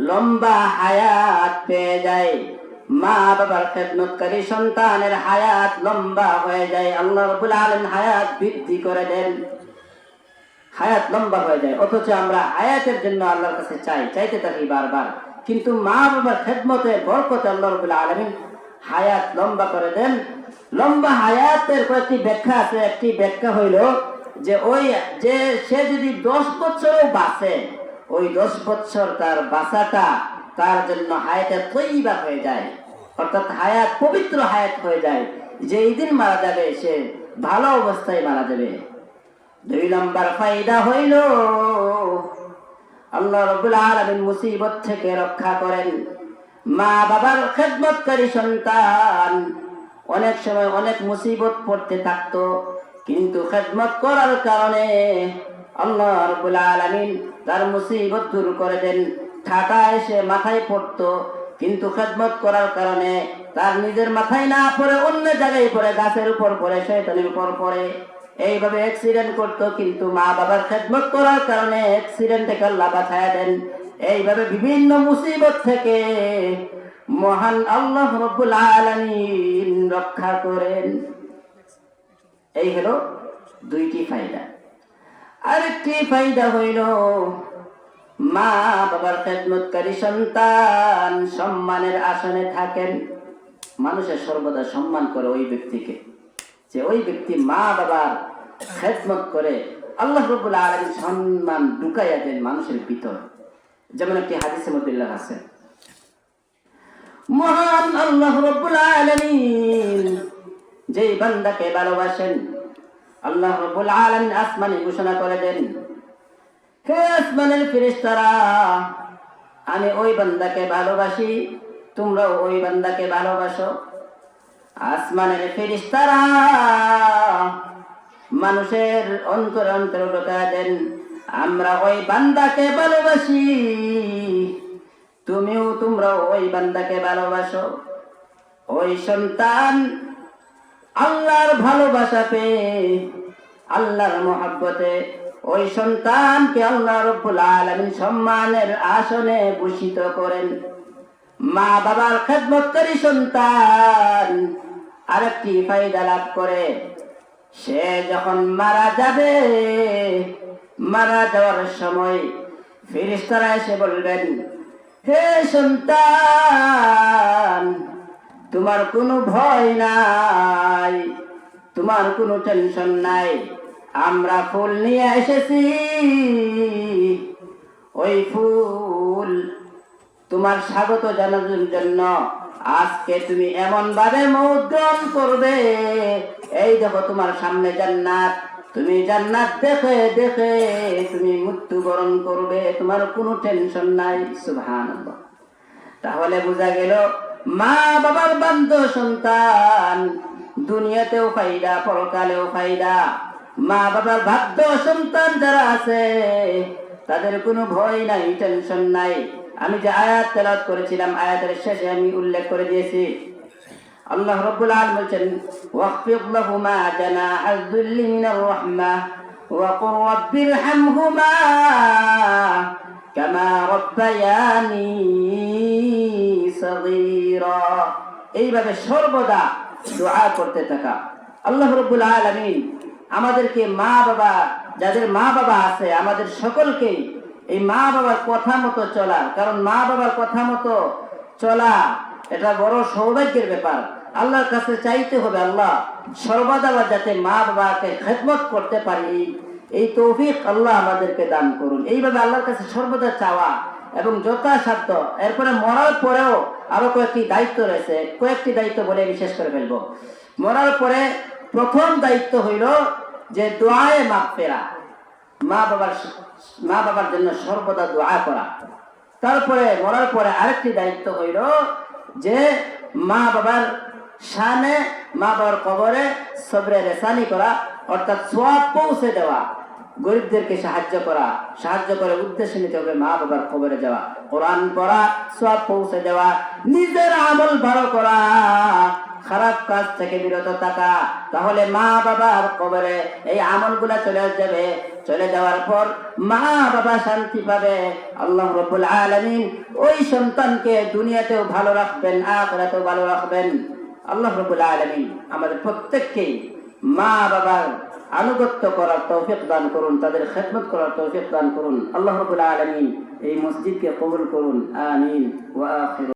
লম্বা হায়াত পেয়ে যায়। মা বাবার খেদমতকারী সন্তানের হায়াত লম্বা হয়ে যায়। আল্লাহ রবুল আলম হায়াত বৃদ্ধি করে দেন। হায়াত লম্বা হয়ে যায়। অথচ আমরা হায়াতের জন্য আল্লাহর কাছে চাই, চাইতে থাকি বারবার। কিন্তু মা বাবার খেদমতে বরকতে আল্লাহ রবুল আলমিন হায়াত লম্বা করে দেন। লম্বা হায়াতের কয়েকটি ব্যাখ্যা আছে। একটি ব্যাখ্যা হইল যে ওই যে সে যদি দশ বছরও বাঁচে ওই দশ বছর তার বাঁচাটা তার জন্য হায়াতে তৈবা হয়ে যায়। অর্থাৎ হায়াত, পবিত্র হায়াত হয়ে যায়। যে দিন মারা যাবে, সে ভালো অবস্থায় মারা যাবে। দুই নম্বর ফায়দা হইল, আল্লাহ রবুল আলমিন মুসিবত থেকে রক্ষা করেন। মা বাবার খেদমতকারী সন্তান অনেক সময় অনেক মুসিবত পড়তে থাকতো, কিন্তু খেদমত করার কারণে আল্লাহ রবুল আলমিন তার মুসিবত দূর করে দেন। ঠাটা এসে মাথায় পড়তো, কিন্তু খেদমত করার কারণে তার নিজের মাথায় না পড়ে অন্য জায়গায় পড়ে, গাছের উপর পড়ে, শয়তানের উপর পড়ে। এইভাবে অ্যাক্সিডেন্ট করতো, কিন্তু মা বাবার খেদমত করার কারণে অ্যাক্সিডেন্ট থেকে আল্লাহ বাঁচায় দেন। এইভাবে বিভিন্ন মুসিবত থেকে মহান আল্লাহ রব্বুল আলামিন রক্ষা করেন। এই হলো দুইটি ফায়দা। আরেকটি ফায়দা হইল। মা বাবার খেদমতকারী সন্তান সম্মানের আসনে থাকেন। মানুষের সর্বদা সম্মান করে ওই ব্যক্তিকে। যে ওই ব্যক্তি মা বাবার খেদমত করে আল্লাহ রবুল আলম সম্মান ঢুকাইয়া দেন মানুষের ভিতর। যেমন একটি হাদিসের মধ্যে উল্লেখ আছে। মহান আল্লাহ রব্বুল আলামিন যেই বান্দাকে ভালোবাসেন আল্লাহ রব্বুল আলামিন আসমানে ঘোষণা করে দেন, হে আসমানের ফেরেশতারা, আমি ওই বান্দাকে ভালোবাসি, তোমরাও ওই বান্দাকে ভালোবাসো। আসমানের ফেরেশতারা মানুষের অন্তর অন্তর ঢোকা দেন, আমরা ওই বান্দাকে ভালোবাসি, তুমিও তোমরাও ওই বান্দাকে ভালোবাসো। ওই সন্তান আল্লাহর ভালোবাসা পেয়ে আল্লাহর মহাব্বতে ওই সন্তানকে আল্লাহ রব্বুল আলামিন সম্মানের আসনে ভূষিত করেন। মা বাবার খেদমতকারী সন্তান আরেকটি ফায়দা লাভ করে। সে যখন মারা যাবে, মারা যাওয়ার সময় ফিরিস্তারা এসে বলবেন, হে সন্তান, তোমার কোনো ভয় নাই। তোমার কোনো টেনশন নাই। আমরা ফুল নিয়ে এসেছি। ওই ফুল তোমার স্বাগত জানানোর জন্য আজকে তুমি এমন ভাবে মৌগ্রহণ করবে। এই দেখো তোমার সামনে জান্নাত। তুমি জান্নাত দেখে দেখে তুমি মৃত্যুবরণ করবে। তোমার কোনো টেনশন নাই। সুবহান তাহলে বোঝা গেল মা বাবার বান্ধ সন্তান দুনিয়াতেও ফাইদা পরকালেও ফাইদা মা বাবার বাধ্য সন্তান যারা আছে তাদের কোনো ভয় নাই টেনশন নাই আমি যে আয়াত তেলাত করেছিলাম আয়াতের শেষে আমি উল্লেখ করে দিয়েছি আল্লাহ রব্বুল আলামিন বলছেন ওয়াকফিদ লাহুমা জানাআল যুল্লি মিনার রাহমাহ وقل رب ارحمهما كما ربياني صغيرا এইভাবে সর্বদা দোয়া করতে থাকা। আল্লাহ রব্বুল আলামিন আমাদেরকে মা বাবা যাদের মা বাবা আছে, আমাদের সকলকেই এই মা বাবার কথা মতো চলা। কারণ মা বাবার কথা মতো চলা এটা বড় সৌভাগ্যের ব্যাপার। আল্লাহর কাছে চাইতে হবে আল্লাহ সর্বদা যাতে মা বাবাকে খেদমত করতে পারি। এই- তৌফিক আল্লাহ আমাদেরকে দান করুন। এইভাবে আল্লাহর কাছে সর্বদা চাওয়া এবং যথাসাধ্য। এরপরে মরার পরেও আরও কয়েকটি দায়িত্ব রয়েছে। কয়েকটি দায়িত্ব বলে বিশেষ করে ফেলব। মরার পরে প্রথম দায়িত্ব হইল যে দোয়ায় মাপ ফেরা। মা বাবার মা বাবার জন্য সর্বদা দোয়া করা। তারপরে, মরার পরে আরেকটি দায়িত্ব হইল যে মা বাবার শানে, মা বাবার কবরে সবরে রেসানি করা, অর্থাৎ সোয়াব পৌঁছে দেওয়া। গরিবদেরকে সাহায্য করা, সাহায্য করে উদ্দেশ্যে নিতে হবে মা বাবার খবরে যাওয়া, কোরআন পড়া সব পৌঁছে দেওয়া, নিজের আমল ভালো করা, খারাপ কাজ থেকে বিরত থাকা, তাহলে মা বাবার কবরে এই আমলগুলা চলে যাবে চলে যাওয়ার পর মা বাবা শান্তি পাবে। আল্লাহ রব্বুল আলামিন ওই সন্তানকে দুনিয়াতেও ভালো রাখবেন, আখরাতেও ভালো রাখবেন। আল্লাহ রব্বুল আলামিন আমাদের প্রত্যেককেই মা বাবার আনুগত্য করার তৌফিক দান করুন, তাদের খেদমত করার তৌফিক দান করুন। আল্লাহ রবুল্লা আলামিন এই মসজিদকে কবুল করুন। আমিন। ওয়া